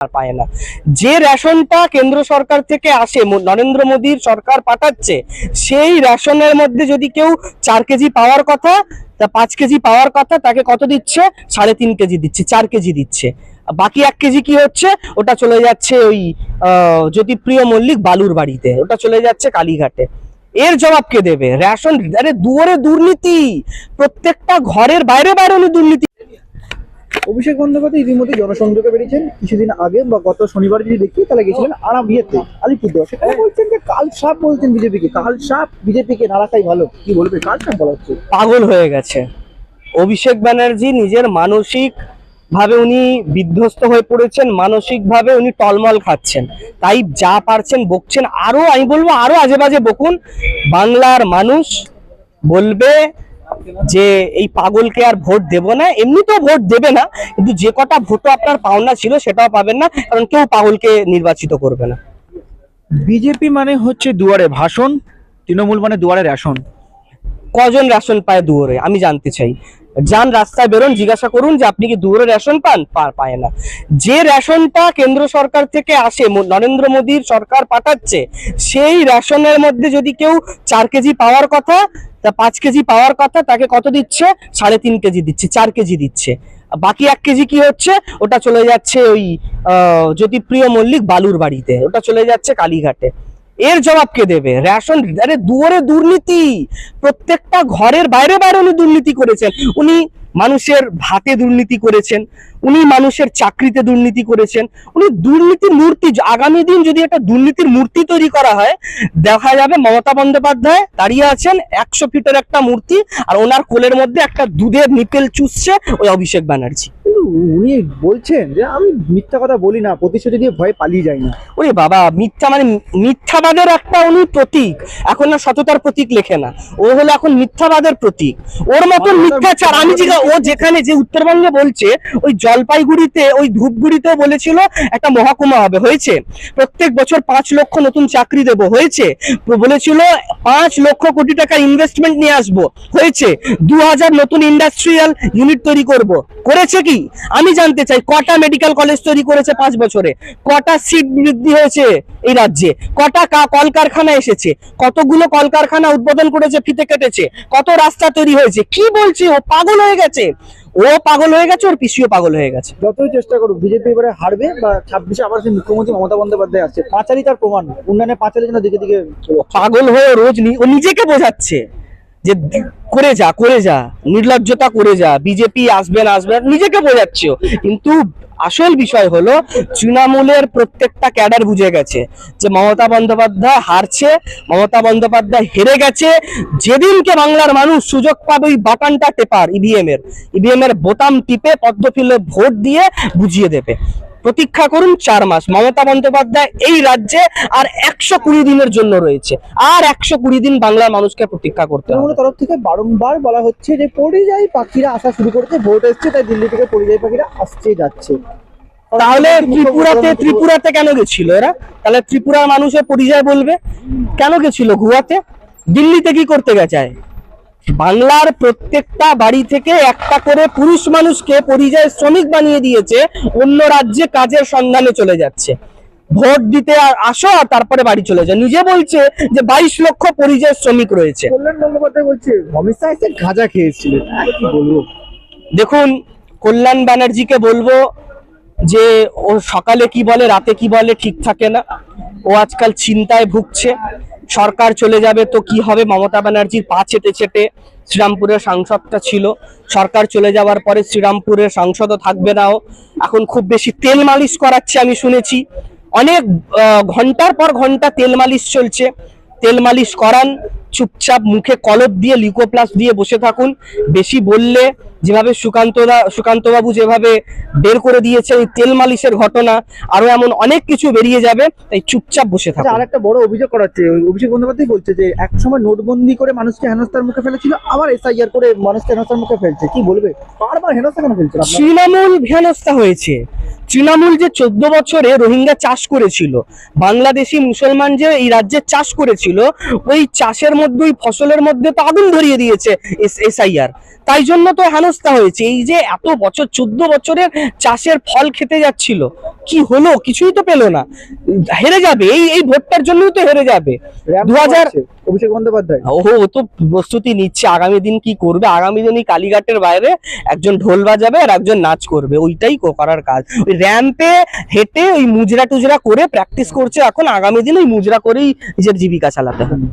আর পায় না। যে রেশনটা কেন্দ্র সরকার থেকে আসে নরেন্দ্র মোদীর সরকার পাঠাচ্ছে সেই রেশনের মধ্যে যদি কেউ চার কেজি পাওয়ার কথা তা পাঁচ কেজি পাওয়ার কথা তাকে কত দিচ্ছে? সাড়ে তিন কেজি দিচ্ছে চার কেজি দিচ্ছে। বাকি এক কেজি কি হচ্ছে? ওটা চলে যাচ্ছে ওই আহ, প্রিয় মল্লিক বালুর বাড়িতে। ওটা চলে যাচ্ছে কালীঘাটে। এর জবাব কে দেবে? রেশন আরে দুয়ারে দুর্নীতি। প্রত্যেকটা ঘরের বাইরে বাইরে দুর্নীতি। অভিষেক বন্দ্যোপাধ্যায় ইতিমধ্যে জনসংযোগে বেরিয়েছেন। কিছুদিন আগে বা গত শনিবার যদি দেখি তাহলে গেছিলেন আরাম বিয়েতে। আলিপুরদুয়ার। সেখানে বলছেন যে কাল সাপ বলছেন বিজেপিকে। কাল সাপ বিজেপিকে না রাখাই ভালো। কি বলবে কাল সাপ বলা হচ্ছে? পাগল হয়ে গেছে। অভিষেক ব্যানার্জি নিজের মানসিক ভাবে উনি বিধ্বস্ত হয়ে পড়েছেন মানসিক ভাবে উনি টলমল খাচ্ছেন। তাই যা পারছেন বকছেন। আরও আমি বলব আরও আজে বাজে বকুন। বাংলার মানুষ বলবে যে এই পাগলকে আর ভোট দেব না এমনিতেও ভোট দেবে না কিন্তু যে কটা ভোটও আপনার পাওনা ছিল সেটাও পাবেন না কারণ কেউ পাগলকে নির্বাচিত করবে না। বিজেপি মানে হচ্ছে দুয়ারে ভাষণ তৃণমূল মানে দুয়ারে রেশন। কজন রেশন পায় দুয়ারে আমি জানতে চাই। যান রাস্তায় বেরোন, জিজ্ঞাসা করুন যে আপনি কি দুয়ারে রেশন পান? পায় না। যে রেশনটা কেন্দ্র সরকার থেকে আসে নরেন্দ্র মোদীর সরকার পাঠাচ্ছে, সেই রেশনের মধ্যে যদি কেউ চার কেজি পাওয়ার কথা, তা পাঁচ কেজি পাওয়ার কথা, তাকে কত দিচ্ছে? সাড়ে তিন কেজি দিচ্ছে, চার কেজি দিচ্ছে। বাকি এক কেজি কি হচ্ছে? ওটা চলে যাচ্ছে ওই জ্যোতিপ্রিয় মল্লিক বালুর বাড়িতে। ওটা চলে যাচ্ছে কালীঘাটে। এর জবাব কে দেবে? রেশন আরে দুয়ারে দুর্নীতি। প্রত্যেকটা ঘরের বাইরে বাইরে উনি দুর্নীতি করেছেন। উনি মানুষের ভাতে দুর্নীতি করেছেন, উনি মানুষের চাকরিতে দুর্নীতি করেছেন, উনি দুর্নীতির মূর্তি। আগামী দিন যদি একটা দুর্নীতির মূর্তি তৈরি করা হয়, দেখা যাবে মমতা বন্দ্যোপাধ্যায় দাঁড়িয়ে আছেন একশো ফিটের একটা মূর্তি, আর ওনার কোলের মধ্যে একটা দুধের নিপেল চুষছে ওই অভিষেক ব্যানার্জি। উনি বলছেন যে আমি মিথ্যা কথা বলি না প্রতিশ্রুতি দিয়ে ভয়ে পালিয়ে যাই না। ওরে বাবা মিথ্যা মানে মিথ্যাবাদের একটা উনি প্রতীক। এখন না সততার প্রতীক লেখে না। ও হলো এখন মিথ্যাবাদের প্রতীক। ওর মতন মিথ্যাচার আমি জিজ্ঞা ও যেখানে যে উত্তরবঙ্গে বলছে ওই জলপাইগুড়িতে ওই ধূপগুড়িতেও বলেছিল একটা মহাকুমা হবে। হয়েছে? প্রত্যেক বছর পাঁচ লক্ষ নতুন চাকরি দেবো। হয়েছে? বলেছিল পাঁচ লক্ষ কোটি টাকা ইনভেস্টমেন্ট নিয়ে আসব। হয়েছে? দু হাজার নতুন ইন্ডাস্ট্রিয়াল ইউনিট তৈরি করব। করেছে কি? আমি জানতে চাই কটা মেডিকেল কলেজ তৈরি করেছে পাঁচ বছরে? কটা সিট বৃদ্ধি হয়েছে এই রাজ্যে? কটা কা- কলকারখানা এসেছে? কতগুলো কলকারখানা উদ্বোধন করেছে ফিতে কেটেছে? কত রাস্তা তৈরি হয়েছে? কি বলছে? ও পাগল হয়ে গেছে। ও পাগল হয়ে গেছে ওর পিসিও পাগল হয়ে গেছে। যতই চেষ্টা করুক বিজেপি এবারে হারবে বা ছাব্বিশে আবার সেই মুখ্যমন্ত্রী মমতা বন্দ্যোপাধ্যায় আসছে। পাঁচালি তার প্রমাণ উন্নয়নে পাঁচালি যেন দিকে দিকে পাগল হয়ে রোজ নি- ও নিজেকে বোঝাচ্ছে। যে করে যা করে যা নির্লজ্জতা করে যা বিজেপি আসবেন আসবেন নিজেকে বোঝাচ্ছ। কিন্তু আসল বিষয় হলো, তৃণমূলের প্রত্যেকটা ক্যাডার বুঝে গেছে যে মমতা বন্দ্যোপাধ্যায় হারছে, মমতা বন্দ্যোপাধ্যায় হেরে গেছে। যেদিনকে বাংলার মানুষ সুযোগ পাবে ওই বাটানটা টেপার ইভিএম এর ইভিএম এর বোতাম টিপে পদ্মফিলে ভোট দিয়ে বুঝিয়ে দেবে। প্রতীক্ষা করুন চার মাস। মমতা বন্দ্যোপাধ্যায় এই রাজ্যে আর একশো কুড়ি দিনের জন্য রয়েছে। আর একশো কুড়ি দিন বাংলার মানুষকে প্রতীক্ষা করতে হবে। তরফ থেকে বারংবার বলা হচ্ছে যে পরিযায়ী পাখিরা আসা শুরু করেছে ভোট এসছে, তাই দিল্লি থেকে পরিযায়ী পাখিরা আসছে, যাচ্ছে। তাহলে ত্রিপুরাতে ত্রিপুরাতে কেন গেছিল এরা? তাহলে ত্রিপুরার মানুষের পরিচয় বলবে। কেন গেছিল গুয়াতে? দিল্লিতে কি করতে গেছে? বাংলার প্রত্যেকটা বাড়ি থেকে একটা করে পুরুষ মানুষকে পরিযায়ী শ্রমিক বানিয়ে দিয়েছে অন্য রাজ্যে কাজের সন্ধানে চলে যাচ্ছে। ভোট দিতে আর আসো আর তারপরে বাড়ি চলে যায় নিজে বলছে যে বাইশ লক্ষ পরিযায়ী শ্রমিক রয়েছে। কল্যাণ বন্দ্যোপাধ্যায় বলছে অমিত শাহ গাঁজা খেয়েছিলেন। আর কি বলব? দেখুন কল্যাণ ব্যানার্জিকে বলব যে ও সকালে কি বলে, রাতে কি বলে, ঠিক থাকে না। ও আজকাল চিন্তায় ভুগছে। সরকার চলে যাবে তো কি হবে? মমতা ব্যানার্জির পা চেটে চেটে শ্রীরামপুরের সাংসদটা ছিল। সরকার চলে যাওয়ার পরে শ্রীরামপুরের সাংসদও থাকবে নাও এখন খুব বেশি তেল মালিশ করাচ্ছে আমি শুনেছি। অনেক ঘণ্টার পর ঘণ্টা তেল মালিশ চলছে। তেল মালিশ করান চুপচাপ মুখে কলপ দিয়ে লিউকোপ্লাস দিয়ে বসে থাকুন। বেশি বললে যেভাবে সুকান্ত সুকান্তবাবু যেভাবে বের করে দিয়েছে এই তেল মালিশের ঘটনা আরও এমন অনেক কিছু বেরিয়ে যাবে তাই চুপচাপ বসে আচ্ছা থাকুন। আর একটা বড় অভিযোগ করা হচ্ছে অভিষেক বন্দ্যোপাধ্যায় বলছে যে এক সময় নোটবন্দি করে মানুষকে হেনস্থার মুখে ফেলেছিল আবার এসআইআর করে মানুষকে হেনস্থার মুখে ফেলছে। কি বলবে? বারবার হেনস্থা কেন ফেলছে? তৃণমূল ভ্যানস্থা হয়েছে। তৃণমূল যে চোদ্দ বছরে রোহিঙ্গা চাষ করেছিল বাংলাদেশি মুসলমান যে এই রাজ্যে চাষ করেছিল ওই চাষের মধ্যে ওই ফসলের মধ্যে তো আগুন ধরিয়ে দিয়েছে এসআইআর। তাই জন্য তো হেনস্থা হয়েছে। এই যে এত বছর চোদ্দ বছরের চাষের ফল খেতে যাচ্ছিল কি হলো? কিছুই তো পেল না। হেরে যাবে। এই এই ভোটটার জন্যই তো হেরে যাবে। দু হাজার অভিষেক বন্দ্যোপাধ্যায়। ওহো ও তো প্রস্তুতি নিচ্ছে। আগামী দিন কি করবে? আগামী দিন এই কালীঘাটের বাইরে একজন ঢোল বাজাবে আর একজন নাচ করবে। ওইটাই করার কাজ। ওই র্যাম্পে হেঁটে ওই মুজরা টুজরা করে প্র্যাকটিস করছে এখন। আগামী দিন ওই মুজরা করেই নিজের জীবিকা চালাতে হবে।